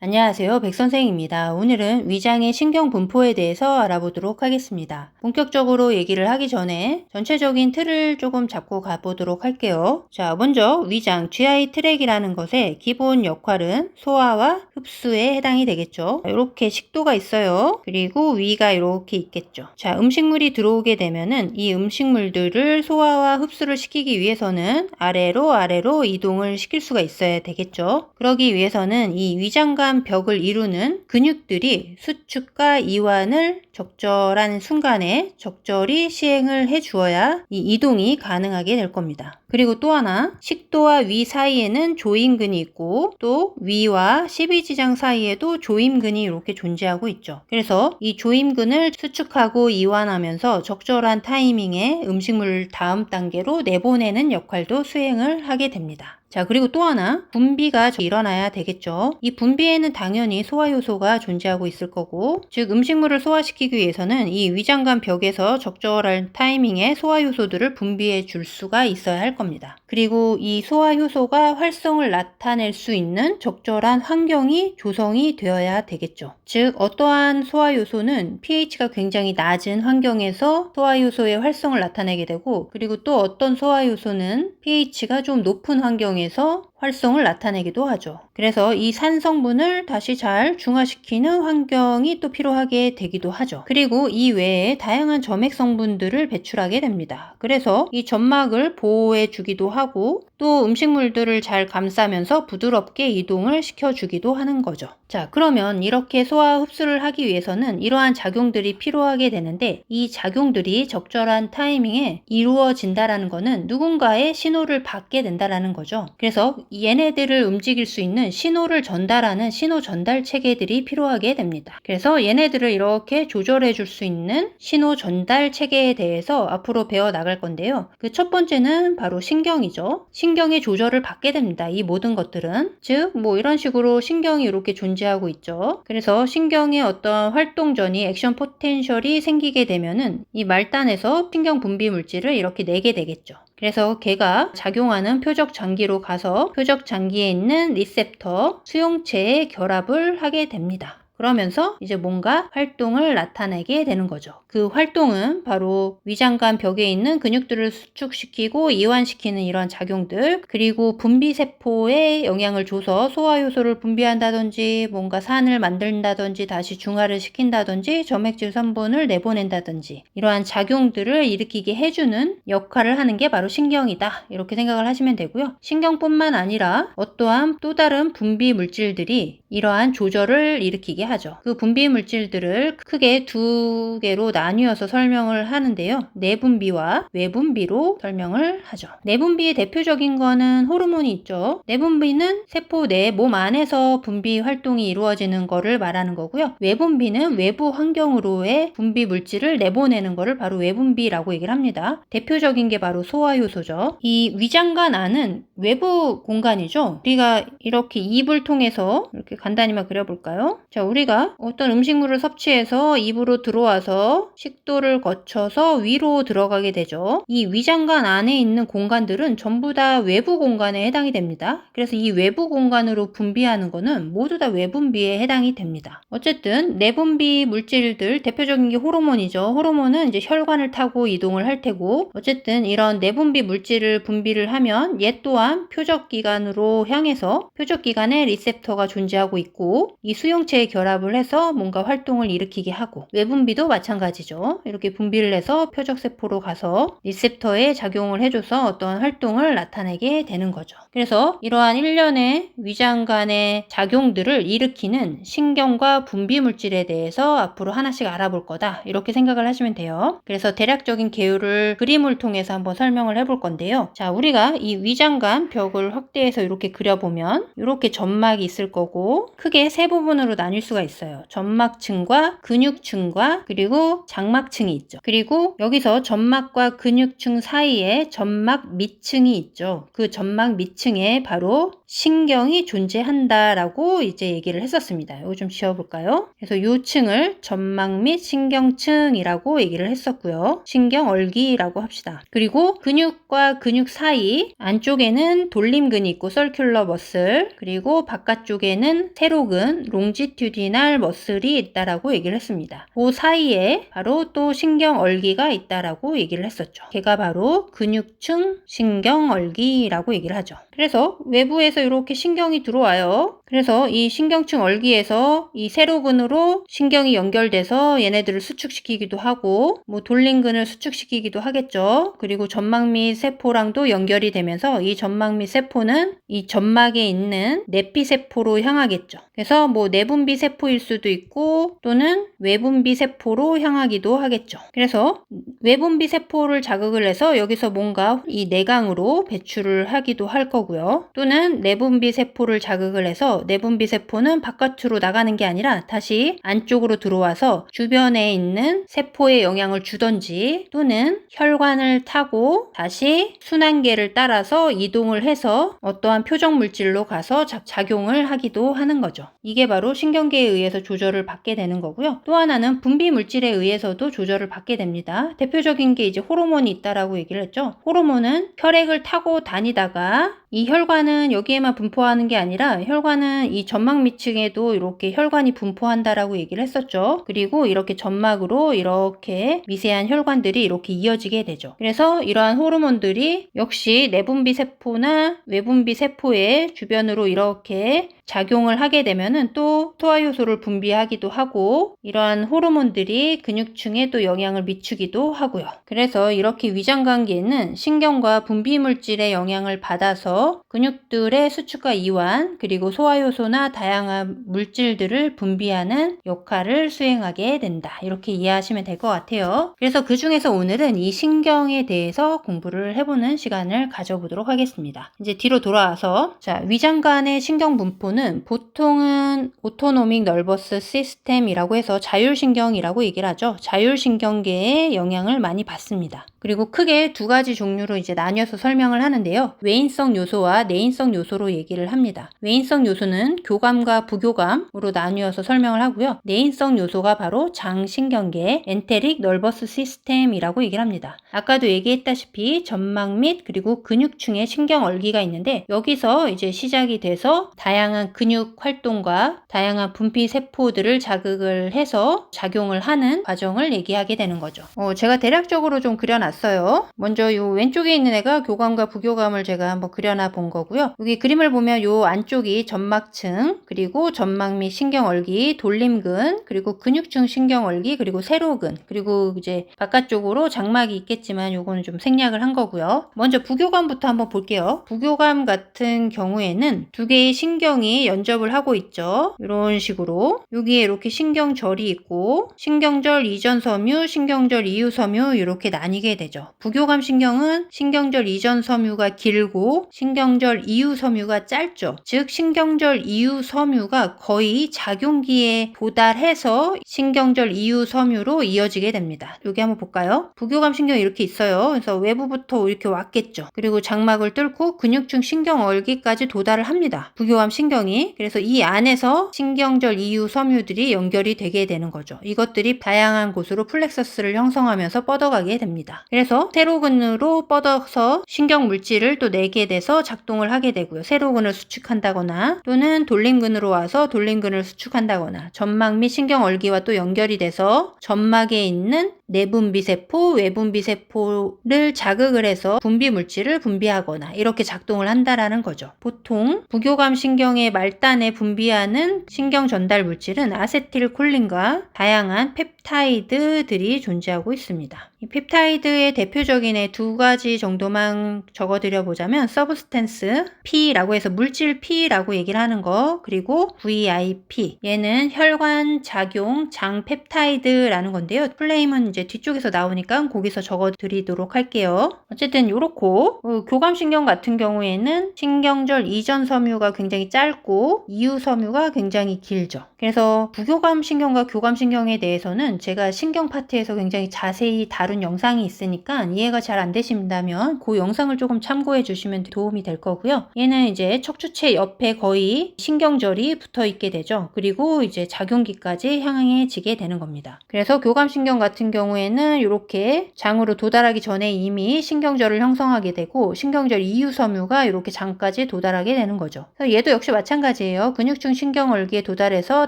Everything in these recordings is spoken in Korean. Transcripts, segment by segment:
안녕하세요. 백선생입니다. 오늘은 위장의 신경 분포에 대해서 알아보도록 하겠습니다. 본격적으로 얘기를 하기 전에 전체적인 틀을 조금 잡고 가보도록 할게요. 자, 먼저 위장 GI 트랙이라는 것의 기본 역할은 소화와 흡수에 해당이 되겠죠. 이렇게 식도가 있어요. 그리고 위가 이렇게 있겠죠. 자, 음식물이 들어오게 되면은 이 음식물들을 소화와 흡수를 시키기 위해서는 아래로 아래로 이동을 시킬 수가 있어야 되겠죠. 그러기 위해서는 이 위장 관 벽을 이루는 근육들이 수축과 이완을 적절한 순간에 적절히 시행을 해 주어야 이 이동이 가능하게 될 겁니다. 그리고 또 하나 식도와 위 사이에는 조임근이 있고 또 위와 십이지장 사이에도 조임근이 이렇게 존재하고 있죠. 그래서 이 조임근을 수축하고 이완하면서 적절한 타이밍에 음식물을 다음 단계로 내보내는 역할도 수행을 하게 됩니다. 자, 그리고 또 하나, 분비가 일어나야 되겠죠. 이 분비에는 당연히 소화 효소가 존재하고 있을 거고, 즉, 음식물을 소화시키기 위해서는 이 위장관 벽에서 적절한 타이밍에 소화 효소들을 분비해 줄 수가 있어야 할 겁니다. 그리고 이 소화 효소가 활성을 나타낼 수 있는 적절한 환경이 조성이 되어야 되겠죠. 즉, 어떠한 소화 요소는 pH가 굉장히 낮은 환경에서 소화 요소의 활성을 나타내게 되고, 그리고 또 어떤 소화 요소는 pH가 좀 높은 환경 에서 활성을 나타내기도 하죠. 그래서 이 산성분을 다시 잘 중화시키는 환경이 또 필요하게 되기도 하죠. 그리고 이 외에 다양한 점액 성분들을 배출하게 됩니다. 그래서 이 점막을 보호해 주기도 하고 또 음식물들을 잘 감싸면서 부드럽게 이동을 시켜주기도 하는 거죠. 자, 그러면 이렇게 소화 흡수를 하기 위해서는 이러한 작용들이 필요하게 되는데 이 작용들이 적절한 타이밍에 이루어진다라는 것은 누군가의 신호를 받게 된다라는 거죠. 그래서 얘네들을 움직일 수 있는 신호를 전달하는 신호 전달 체계들이 필요하게 됩니다. 그래서 얘네들을 이렇게 조절해 줄 수 있는 신호 전달 체계에 대해서 앞으로 배워 나갈 건데요. 그 첫 번째는 바로 신경이죠. 신경의 조절을 받게 됩니다. 이 모든 것들은. 즉, 뭐 이런 식으로 신경이 이렇게 존재하고 있죠. 그래서 신경의 어떤 활동 전이 액션 포텐셜이 생기게 되면은 이 말단에서 신경 분비 물질을 이렇게 내게 되겠죠. 그래서 걔가 작용하는 표적 장기로 가서 표적 장기에 있는 리셉터 수용체에 결합을 하게 됩니다. 그러면서 이제 뭔가 활동을 나타내게 되는 거죠. 그 활동은 바로 위장관 벽에 있는 근육들을 수축시키고 이완시키는 이런 작용들, 그리고 분비세포에 영향을 줘서 소화효소를 분비한다든지, 뭔가 산을 만든다든지, 다시 중화를 시킨다든지, 점액질 성분을 내보낸다든지, 이러한 작용들을 일으키게 해주는 역할을 하는 게 바로 신경이다. 이렇게 생각을 하시면 되고요. 신경뿐만 아니라 어떠한 또 다른 분비 물질들이 이러한 조절을 일으키게 하죠. 그 분비 물질들을 크게 두 개로 나뉘어서 설명을 하는데요. 내분비와 외분비로 설명을 하죠. 내분비의 대표적인 거는 호르몬이 있죠. 내분비는 세포 내 몸 안에서 분비 활동이 이루어지는 거를 말하는 거고요. 외분비는 외부 환경으로의 분비 물질을 내보내는 거를 바로 외분비라고 얘기를 합니다. 대표적인 게 바로 소화효소죠. 이 위장관 안은 외부 공간이죠. 우리가 이렇게 입을 통해서 이렇게 간단히만 그려볼까요? 자, 우리가 어떤 음식물을 섭취해서 입으로 들어와서 식도를 거쳐서 위로 들어가게 되죠. 이 위장관 안에 있는 공간들은 전부 다 외부 공간에 해당이 됩니다. 그래서 이 외부 공간으로 분비하는 거는 모두 다 외분비에 해당이 됩니다. 어쨌든 내분비 물질들 대표적인 게 호르몬이죠. 호르몬은 이제 혈관을 타고 이동을 할 테고 어쨌든 이런 내분비 물질을 분비를 하면 얘 또한 표적기관으로 향해서 표적기관에 리셉터가 존재하고 있고 이 수용체에 결합을 해서 뭔가 활동을 일으키게 하고 외분비도 마찬가지죠. 이렇게 분비를 해서 표적세포로 가서 리셉터에 작용을 해줘서 어떤 활동을 나타내게 되는 거죠. 그래서 이러한 일련의 위장관의 작용들을 일으키는 신경과 분비 물질에 대해서 앞으로 하나씩 알아볼 거다. 이렇게 생각을 하시면 돼요. 그래서 대략적인 개요를 그림을 통해서 한번 설명을 해볼 건데요. 자, 우리가 이 위장관 벽을 확대해서 이렇게 그려보면 이렇게 점막이 있을 거고 크게 세 부분으로 나뉠 수가 있어요. 점막층과 근육층과 그리고 장막층이 있죠. 그리고 여기서 점막과 근육층 사이에 점막 밑층이 있죠. 그 점막 밑층 에 바로 신경이 존재한다라고 이제 얘기를 했었습니다. 이거 좀 지워볼까요? 그래서 이 층을 점막 및 신경층이라고 얘기를 했었고요. 신경 얼기라고 합시다. 그리고 근육과 근육 사이 안쪽에는 돌림근이 있고 썰큘러 머슬 그리고 바깥쪽에는 세로근 롱지튜디날 머슬이 있다라고 얘기를 했습니다. 그 사이에 바로 또 신경 얼기가 있다라고 얘기를 했었죠. 걔가 바로 근육층 신경 얼기라고 얘기를 하죠. 그래서 외부에서 이렇게 신경이 들어와요. 그래서 이 신경층 얼기에서 이 세로근으로 신경이 연결돼서 얘네들을 수축시키기도 하고 뭐 돌림근을 수축시키기도 하겠죠. 그리고 점막 및 세포랑도 연결이 되면서 이 점막 및 세포는 이 점막에 있는 내피 세포로 향하겠죠. 그래서 뭐 내분비 세포일 수도 있고 또는 외분비 세포로 향하기도 하겠죠. 그래서 외분비 세포를 자극을 해서 여기서 뭔가 이 내강으로 배출을 하기도 할 거고요. 또는 내분비 세포를 자극을 해서 내분비 세포는 바깥으로 나가는 게 아니라 다시 안쪽으로 들어와서 주변에 있는 세포에 영향을 주던지 또는 혈관을 타고 다시 순환계를 따라서 이동을 해서 어떠한 표적 물질로 가서 자- 작용을 하기도 하는 거죠. 이게 바로 신경계에 의해서 조절을 받게 되는 거고요. 또 하나는 분비 물질에 의해서도 조절을 받게 됩니다. 대표적인 게 이제 호르몬이 있다라고 얘기를 했죠. 호르몬은 혈액을 타고 다니다가 이 혈관은 여기에만 분포하는 게 아니라 혈관은 이 점막 밑층에도 이렇게 혈관이 분포한다라고 얘기를 했었죠. 그리고 이렇게 점막으로 이렇게 미세한 혈관들이 이렇게 이어지게 되죠. 그래서 이러한 호르몬들이 역시 내분비 세포나 외분비 세포의 주변으로 이렇게 작용을 하게 되면은 또 소화 효소를 분비하기도 하고 이러한 호르몬들이 근육층에 또 영향을 미치기도 하고요. 그래서 이렇게 위장 관계는 신경과 분비 물질의 영향을 받아서 근육들의 수축과 이완 그리고 소화 효소나 다양한 물질들을 분비하는 역할을 수행하게 된다. 이렇게 이해하시면 될 것 같아요. 그래서 그 중에서 오늘은 이 신경에 대해서 공부를 해보는 시간을 가져보도록 하겠습니다. 이제 뒤로 돌아와서 자 위장관의 신경 분포는 보통은 오토노믹 널버스 시스템이라고 해서 자율신경이라고 얘기를 하죠. 자율신경계에 영향을 많이 받습니다. 그리고 크게 두 가지 종류로 이제 나뉘어서 설명을 하는데요. 외인성 요소와 내인성 요소로 얘기를 합니다. 외인성 요소는 교감과 부교감으로 나뉘어서 설명을 하고요. 내인성 요소가 바로 장신경계, 엔테릭 널버스 시스템이라고 얘기를 합니다. 아까도 얘기했다시피 점막 및 그리고 근육층에 신경 얼기가 있는데 여기서 이제 시작이 돼서 다양한 근육 활동과 다양한 분비 세포들을 자극을 해서 작용을 하는 과정을 얘기하게 되는 거죠. 어, 제가 대략적으로 좀 그려놨 어요. 먼저 요 왼쪽에 있는 애가 교감과 부교감을 제가 한번 그려놔 본 거고요. 여기 그림을 보면 요 안쪽이 점막층, 그리고 점막 및 신경얼기, 돌림근, 그리고 근육층 신경얼기, 그리고 세로근, 그리고 이제 바깥쪽으로 장막이 있겠지만 요거는 좀 생략을 한 거고요. 먼저 부교감부터 한번 볼게요. 부교감 같은 경우에는 두 개의 신경이 연접을 하고 있죠. 이런 식으로 여기에 이렇게 신경절이 있고 신경절 이전 섬유, 신경절 이후 섬유 이렇게 나뉘게 되죠. 부교감 신경은 신경절 이전 섬유가 길고 신경절 이후 섬유가 짧죠. 즉 신경절 이후 섬유가 거의 작용기에 도달해서 신경절 이후 섬유로 이어지게 됩니다. 여기 한번 볼까요? 부교감 신경이 이렇게 있어요. 그래서 외부부터 이렇게 왔겠죠. 그리고 장막을 뚫고 근육층 신경 얼기까지 도달을 합니다. 부교감 신경이. 그래서 이 안에서 신경절 이후 섬유들이 연결이 되게 되는 거죠. 이것들이 다양한 곳으로 플렉서스를 형성하면서 뻗어가게 됩니다. 그래서 세로근으로 뻗어서 신경 물질을 또 내게 돼서 작동을 하게 되고요. 세로근을 수축한다거나 또는 돌림근으로 와서 돌림근을 수축한다거나 점막 및 신경 얼기와 또 연결이 돼서 점막에 있는 내분비 세포, 외분비 세포를 자극을 해서 분비 물질을 분비하거나 이렇게 작동을 한다라는 거죠. 보통 부교감 신경의 말단에 분비하는 신경 전달 물질은 아세틸콜린과 다양한 펩타이드들이 존재하고 있습니다. 이 펩타이드의 대표적인 애두 가지 정도만 적어드려 보자면 서브스텐스 P라고 해서 물질 P라고 얘기를 하는 거 그리고 VIP 얘는 혈관 작용 장 펩타이드라는 건데요. 플레임은 이제 뒤쪽에서 나오니까 거기서 적어 드리도록 할게요. 어쨌든 요렇고 어, 교감신경 같은 경우에는 신경절 이전 섬유가 굉장히 짧고 이후 섬유가 굉장히 길죠. 그래서 부교감 신경과 교감 신경에 대해서는 제가 신경 파트에서 굉장히 자세히 다룬 영상이 있으니까 이해가 잘 안 되신다면 그 영상을 조금 참고해 주시면 도움이 될 거고요. 얘는 이제 척추체 옆에 거의 신경절이 붙어 있게 되죠. 그리고 이제 작용기까지 향해지게 되는 겁니다. 그래서 교감 신경 같은 경우 경우에는 이렇게 장으로 도달하기 전에 이미 신경절을 형성하게 되고 신경절 이후 섬유가 이렇게 장까지 도달하게 되는 거죠. 얘도 역시 마찬가지예요. 근육층 신경얼기에 도달해서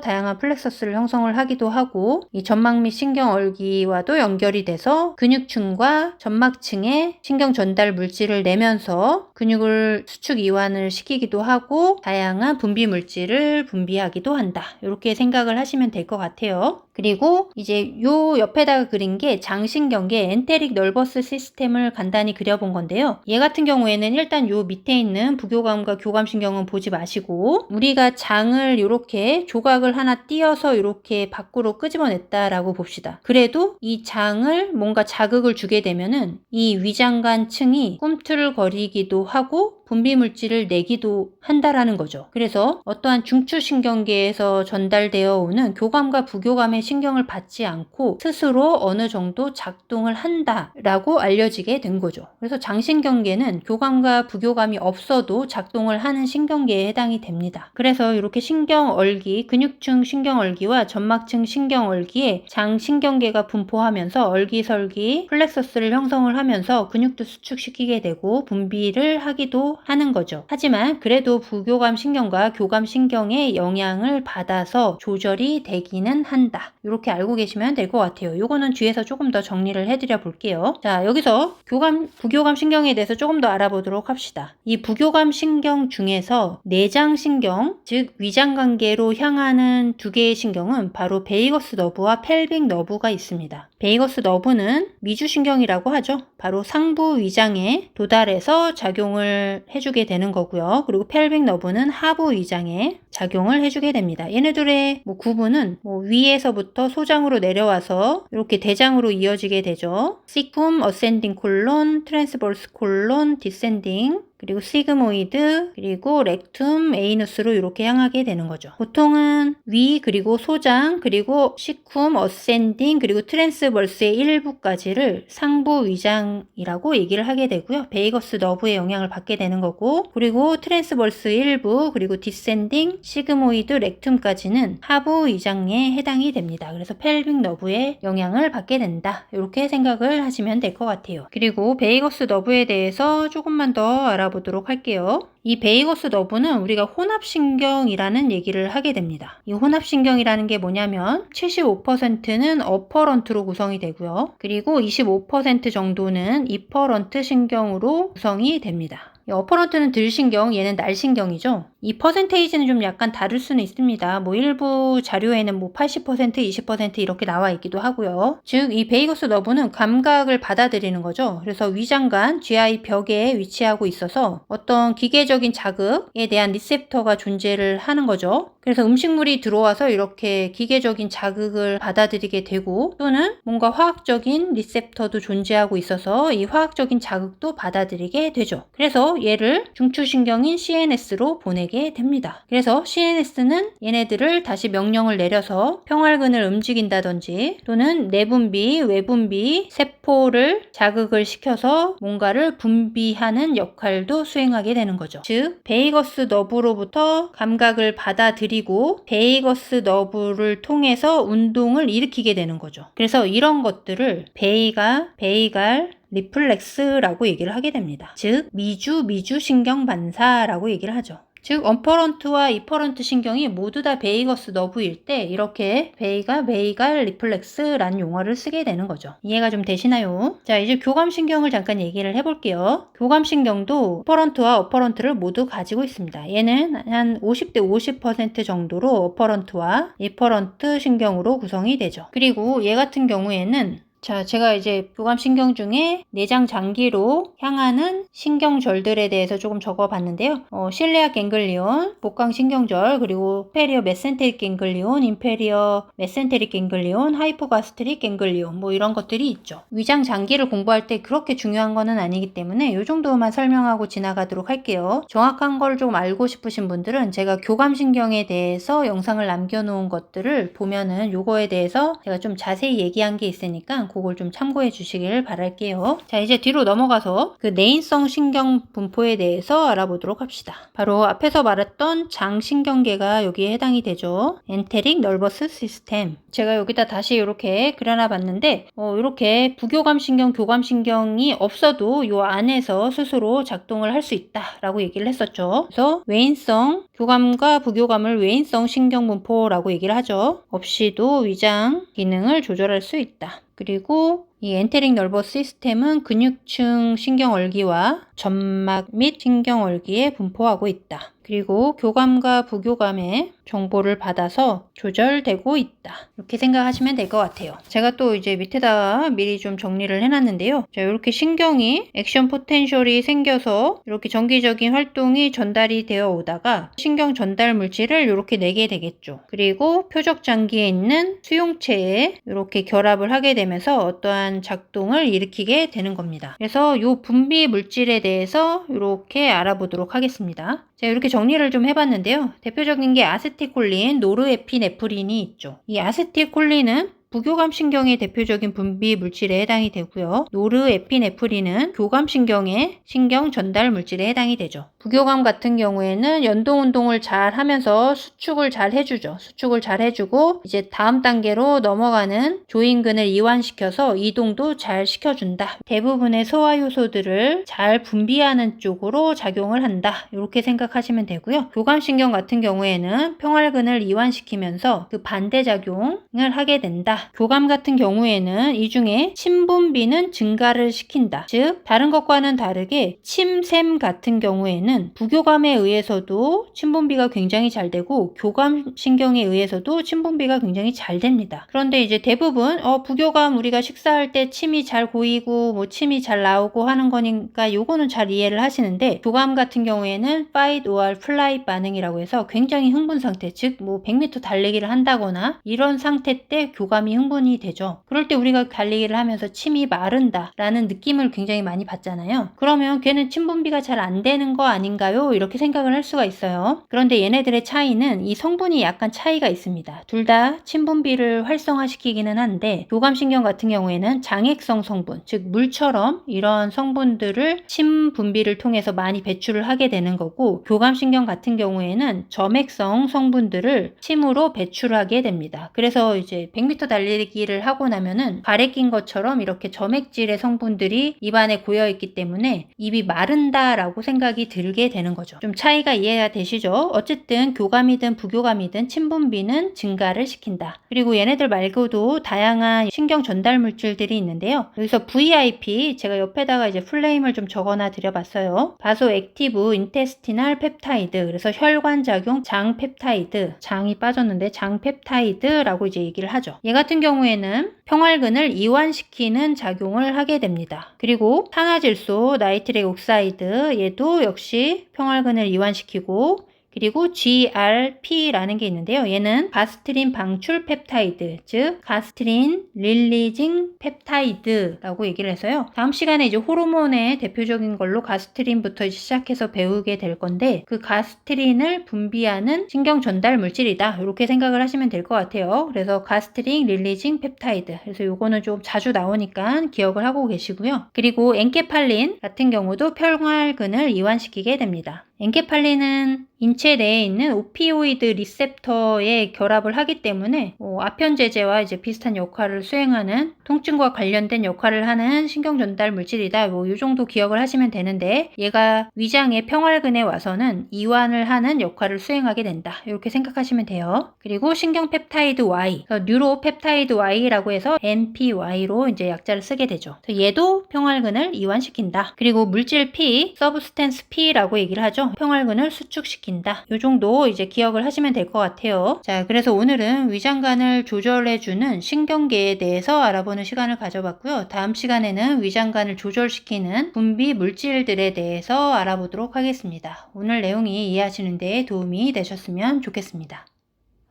다양한 플렉서스를 형성을 하기도 하고 이 점막 및 신경 얼기와도 연결이 돼서 근육층과 점막층에 신경 전달 물질을 내면서 근육을 수축 이완을 시키기도 하고 다양한 분비 물질을 분비하기도 한다. 이렇게 생각을 하시면 될 것 같아요. 그리고 이제 요 옆에다가 그린 게 장신경계 엔테릭 널버스 시스템을 간단히 그려본 건데요. 얘 같은 경우에는 일단 요 밑에 있는 부교감과 교감신경은 보지 마시고 우리가 장을 이렇게 조각을 하나 띄어서 이렇게 밖으로 끄집어냈다라고 봅시다. 그래도 이 장을 뭔가 자극을 주게 되면은 이 위장관 층이 꿈틀거리기도 하고 분비 물질을 내기도 한다라는 거죠. 그래서 어떠한 중추신경계에서 전달되어 오는 교감과 부교감의 신경을 받지 않고 스스로 어느 정도 작동을 한다라고 알려지게 된 거죠. 그래서 장신경계는 교감과 부교감이 없어도 작동을 하는 신경계에 해당이 됩니다. 그래서 이렇게 신경얼기, 근육층 신경얼기와 점막층 신경얼기에 장신경계가 분포하면서 얼기설기, 플렉서스를 형성을 하면서 근육도 수축시키게 되고 분비를 하기도 하는 거죠. 하지만 그래도 부교감 신경과 교감 신경의 영향을 받아서 조절이 되기는 한다. 이렇게 알고 계시면 될 것 같아요. 요거는 뒤에서 조금 더 정리를 해드려 볼게요. 자, 여기서 교감, 부교감 신경에 대해서 조금 더 알아보도록 합시다. 이 부교감 신경 중에서 내장 신경, 즉 위장 관계로 향하는 두 개의 신경은 바로 베이거스 너브와 펠빅 너브가 있습니다. 베이거스 너브는 미주신경이라고 하죠. 바로 상부 위장에 도달해서 작용을 해주게 되는 거고요. 그리고 펠빅 너브는 하부 위장에 작용을 해주게 됩니다. 얘네들의 뭐 구분은 뭐 위에서부터 소장으로 내려와서 이렇게 대장으로 이어지게 되죠. 시쿰, 어센딩 콜론, 트랜스버스 콜론, 디센딩 그리고 시그모이드, 그리고 렉툼, 에이누스로 이렇게 향하게 되는 거죠. 보통은 위, 그리고 소장, 그리고 시쿰, 어센딩, 그리고 트랜스벌스의 일부까지를 상부 위장이라고 얘기를 하게 되고요. 베이거스 너브의 영향을 받게 되는 거고, 그리고 트랜스벌스 일부, 그리고 디센딩, 시그모이드, 렉툼까지는 하부 위장에 해당이 됩니다. 그래서 펠빅 너브의 영향을 받게 된다. 이렇게 생각을 하시면 될 것 같아요. 그리고 베이거스 너브에 대해서 조금만 더 알아 알아보도록 할게요. 이 베이거스 너브는 우리가 혼합신경이라는 얘기를 하게 됩니다. 이 혼합신경이라는 게 뭐냐면 75%는 어퍼런트로 구성이 되고요. 그리고 25% 정도는 이퍼런트 신경으로 구성이 됩니다. 어퍼런트는 들신경, 얘는 날신경이죠. 이 퍼센테이지는 좀 약간 다를 수는 있습니다. 뭐 일부 자료에는 뭐 80%, 20% 이렇게 나와 있기도 하고요. 즉, 이 베이거스 너브는 감각을 받아들이는 거죠. 그래서 위장관, GI 벽에 위치하고 있어서 어떤 기계적인 자극에 대한 리셉터가 존재를 하는 거죠. 그래서 음식물이 들어와서 이렇게 기계적인 자극을 받아들이게 되고 또는 뭔가 화학적인 리셉터도 존재하고 있어서 이 화학적인 자극도 받아들이게 되죠. 그래서 얘를 중추신경인 CNS로 보내게 됩니다. 그래서 CNS는 얘네들을 다시 명령을 내려서 평활근을 움직인다든지 또는 내분비, 외분비, 세포를 자극을 시켜서 뭔가를 분비하는 역할도 수행하게 되는 거죠. 즉, 베이거스 너브로부터 감각을 받아들이고 베이거스 너브를 통해서 운동을 일으키게 되는 거죠. 그래서 이런 것들을 베이가, 베이갈, 리플렉스라고 얘기를 하게 됩니다. 즉 미주 미주 신경 반사라고 얘기를 하죠. 즉 언퍼런트와 이퍼런트 신경이 모두 다 베이거스 너브일 때 이렇게 베이가 베이갈 리플렉스라는 용어를 쓰게 되는 거죠. 이해가 좀 되시나요? 자 이제 교감신경을 잠깐 얘기를 해볼게요. 교감신경도 어퍼런트와 어퍼런트를 모두 가지고 있습니다. 얘는 한 50대 50% 정도로 어퍼런트와 이퍼런트 신경으로 구성이 되죠. 그리고 얘 같은 경우에는 자, 제가 이제 교감신경 중에 내장 장기로 향하는 신경절들에 대해서 조금 적어봤는데요. 어, 실내악 갱글리온, 복강신경절, 그리고 페리어 메센테릭 갱글리온, 인페리어 메센테릭 갱글리온, 하이포가스트릭 갱글리온 뭐 이런 것들이 있죠. 위장 장기를 공부할 때 그렇게 중요한 거는 아니기 때문에 이 정도만 설명하고 지나가도록 할게요. 정확한 걸 좀 알고 싶으신 분들은 제가 교감신경에 대해서 영상을 남겨놓은 것들을 보면은 요거에 대해서 제가 좀 자세히 얘기한 게 있으니까 그걸 좀 참고해 주시길 바랄게요. 자, 이제 뒤로 넘어가서 그 내인성 신경 분포에 대해서 알아보도록 합시다. 바로 앞에서 말했던 장신경계가 여기에 해당이 되죠. 엔테릭 널버스 시스템. 제가 여기다 다시 이렇게 그려놔 봤는데 어, 이렇게 부교감 신경, 교감 신경이 없어도 이 안에서 스스로 작동을 할 수 있다라고 얘기를 했었죠. 그래서 외인성 교감과 부교감을 외인성 신경 분포라고 얘기를 하죠. 없이도 위장 기능을 조절할 수 있다. 그리고 이 엔테릭 널버 시스템은 근육층 신경얼기와 점막 및 신경얼기에 분포하고 있다. 그리고 교감과 부교감의 정보를 받아서 조절되고 있다. 이렇게 생각하시면 될 것 같아요. 제가 또 이제 밑에다가 미리 좀 정리를 해놨는데요. 자, 이렇게 신경이 액션 포텐셜이 생겨서 이렇게 정기적인 활동이 전달이 되어 오다가 신경 전달 물질을 이렇게 내게 되겠죠. 그리고 표적 장기에 있는 수용체에 이렇게 결합을 하게 되면서 어떠한 작동을 일으키게 되는 겁니다. 그래서 이 분비 물질에 대해 서 이렇게 알아보도록 하겠습니다. 자, 이렇게 정리를 좀 해봤는데요. 대표적인 게 아세티콜린, 노르에피네프린이 있죠. 이 아세티콜린은 부교감 신경의 대표적인 분비 물질에 해당이 되고요. 노르에피네프린은 교감 신경의 신경 전달 물질에 해당이 되죠. 부교감 같은 경우에는 연동 운동을 잘 하면서 수축을 잘 해주죠. 수축을 잘 해주고 이제 다음 단계로 넘어가는 조인근을 이완시켜서 이동도 잘 시켜준다. 대부분의 소화 효소들을 잘 분비하는 쪽으로 작용을 한다. 이렇게 생각하시면 되고요. 교감 신경 같은 경우에는 평활근을 이완시키면서 그 반대 작용을 하게 된다. 교감 같은 경우에는 이 중에 침분비는 증가를 시킨다. 즉 다른 것과는 다르게 침샘 같은 경우에는 부교감에 의해서도 침분비가 굉장히 잘 되고 교감 신경에 의해서도 침분비가 굉장히 잘 됩니다. 그런데 이제 대부분 어 부교감 우리가 식사할 때 침이 잘 고이고 뭐 침이 잘 나오고 하는 거니까 요거는 잘 이해를 하시는데 교감 같은 경우에는 fight or flight 반응이라고 해서 굉장히 흥분 상태 즉 뭐 100m 달리기를 한다거나 이런 상태 때 교감이 흥분이 되죠. 그럴 때 우리가 달리기를 하면서 침이 마른다 라는 느낌을 굉장히 많이 받잖아요. 그러면 걔는 침 분비가 잘 안 되는 거 아 닌가요? 이렇게 생각을 할 수가 있어요. 그런데 얘네들의 차이는 이 성분이 약간 차이가 있습니다. 둘다침 분비를 활성화시키기는 한데 교감신경 같은 경우에는 장액성 성분, 즉 물처럼 이런 성분들을 침 분비를 통해서 많이 배출을 하게 되는 거고 교감신경 같은 경우에는 점액성 성분들을 침으로 배출하게 됩니다. 그래서 이제 100m 달리기를 하고 나면은 가래 낀 것처럼 이렇게 점액질의 성분들이 입안에 고여 있기 때문에 입이 마른다라고 생각이 들게 되는 거죠. 좀 차이가 이해가 되시죠? 어쨌든 교감이든 부교감이든 침분비는 증가를 시킨다. 그리고 얘네들 말고도 다양한 신경 전달 물질들이 있는데요. 여기서 VIP 제가 옆에다가 이제 플레임을 좀 적어놔 드려봤어요. 바소 액티브 인테스티날 펩타이드 그래서 혈관 작용 장 펩타이드 장이 빠졌는데 장 펩타이드라고 이제 얘기를 하죠. 얘 같은 경우에는 평활근을 이완시키는 작용을 하게 됩니다. 그리고 산화질소 나이트릭 옥사이드 얘도 역시 평활근을 이완시키고 그리고 GRP라는 게 있는데요. 얘는 가스트린 방출 펩타이드, 즉 가스트린 릴리징 펩타이드라고 얘기를 해서요. 다음 시간에 이제 호르몬의 대표적인 걸로 가스트린부터 시작해서 배우게 될 건데 그 가스트린을 분비하는 신경 전달 물질이다. 이렇게 생각을 하시면 될 것 같아요. 그래서 가스트린 릴리징 펩타이드. 그래서 요거는 좀 자주 나오니까 기억을 하고 계시고요. 그리고 엔케팔린 같은 경우도 평활근을 이완시키게 됩니다. 엔케팔린은 인체 내에 있는 오피오이드 리셉터에 결합을 하기 때문에 어, 아편제제와 이제 비슷한 역할을 수행하는 통증과 관련된 역할을 하는 신경 전달 물질이다. 뭐 이 정도 기억을 하시면 되는데 얘가 위장의 평활근에 와서는 이완을 하는 역할을 수행하게 된다. 이렇게 생각하시면 돼요. 그리고 신경 펩타이드 Y, 뉴로 펩타이드 Y라고 해서 NPY로 이제 약자를 쓰게 되죠. 얘도 평활근을 이완시킨다. 그리고 물질 P, 서브스텐스 P라고 얘기를 하죠. 평활근을 수축시킨다. 이 정도 이제 기억을 하시면 될 것 같아요. 자, 그래서 오늘은 위장관을 조절해주는 신경계에 대해서 알아보는 시간을 가져봤고요. 다음 시간에는 위장관을 조절시키는 분비 물질들에 대해서 알아보도록 하겠습니다. 오늘 내용이 이해하시는 데 도움이 되셨으면 좋겠습니다.